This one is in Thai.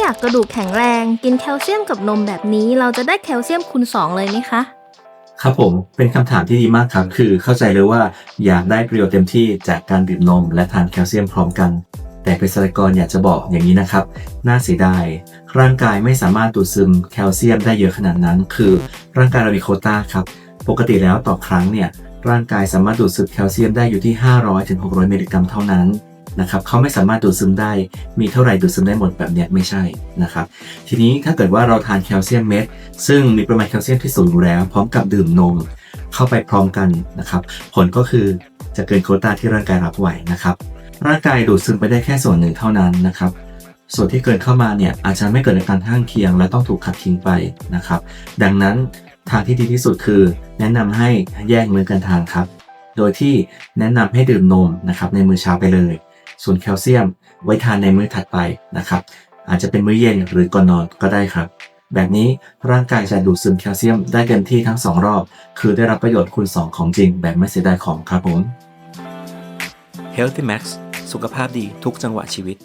อยากกระดูกแข็งแรง กินแคลเซียมกับนมแบบนี้ เราจะได้แคลเซียมคูณ2เลยไหมคะ ครับผมเป็นคำถามที่ดีมากครับคือเข้าใจเลยว่าอยากได้ประโยชน์เต็มที่จากการดื่มนม และทานแคลเซียมพร้อมกัน แต่เภสัชกรอยากจะบอกอย่างนี้นะครับ น่าเสียดายร่างกายไม่สามารถดูดซึมแคลเซียมได้เยอะขนาดนั้น คือร่างกายเรามีโคต้าครับปกติแล้วต่อครั้งเนี่ยร่างกายสามารถดูดซึมแคลเซียมได้อยู่ที่ 500ถึง600มิลลิกรัมเท่านั้น นะครับเขาไม่สามารถดูดซึมได้ มีเท่าไหร่ดูดซึมได้หมดแบบเนี้ยไม่ใช่นะครับ ทีนี้ถ้าเกิดว่าเราทานแคลเซียมเม็ดซึ่งมีปริมาณแคลเซียมที่สูงอยู่แล้ว พร้อมกับดื่มนมเข้าไปพร้อมกันนะครับ ผลก็คือจะเกินโควต้าที่ร่างกายรับไหวนะครับ ร่างกายดูดซึมไปได้แค่ส่วนหนึ่งเท่านั้นนะครับส่วนที่เกินเข้ามาเนี่ยอาจจะไม่เกิดอาการข้างเคียง และต้องถูกขับทิ้งไปนะครับ ดังนั้นทางที่ดีที่สุดคือ แนะนำให้แยกมื้อกันทานครับ โดยที่แนะนำให้ดื่มนมนะครับในมื้อเช้าไปเลย ส่วนแคลเซียม ไว้ทานในมื้อถัดไปนะครับอาจจะเป็นมื้อเย็นหรือก่อนนอนก็ได้ครับ แบบนี้ร่างกายจะดูดซึมแคลเซียมได้เต็มที่ทั้ง 2 รอบ คือได้รับประโยชน์คูณ2ของจริง แบบไม่เสียดายของครับผม Healthy Max สุขภาพดีทุกจังหวะชีวิต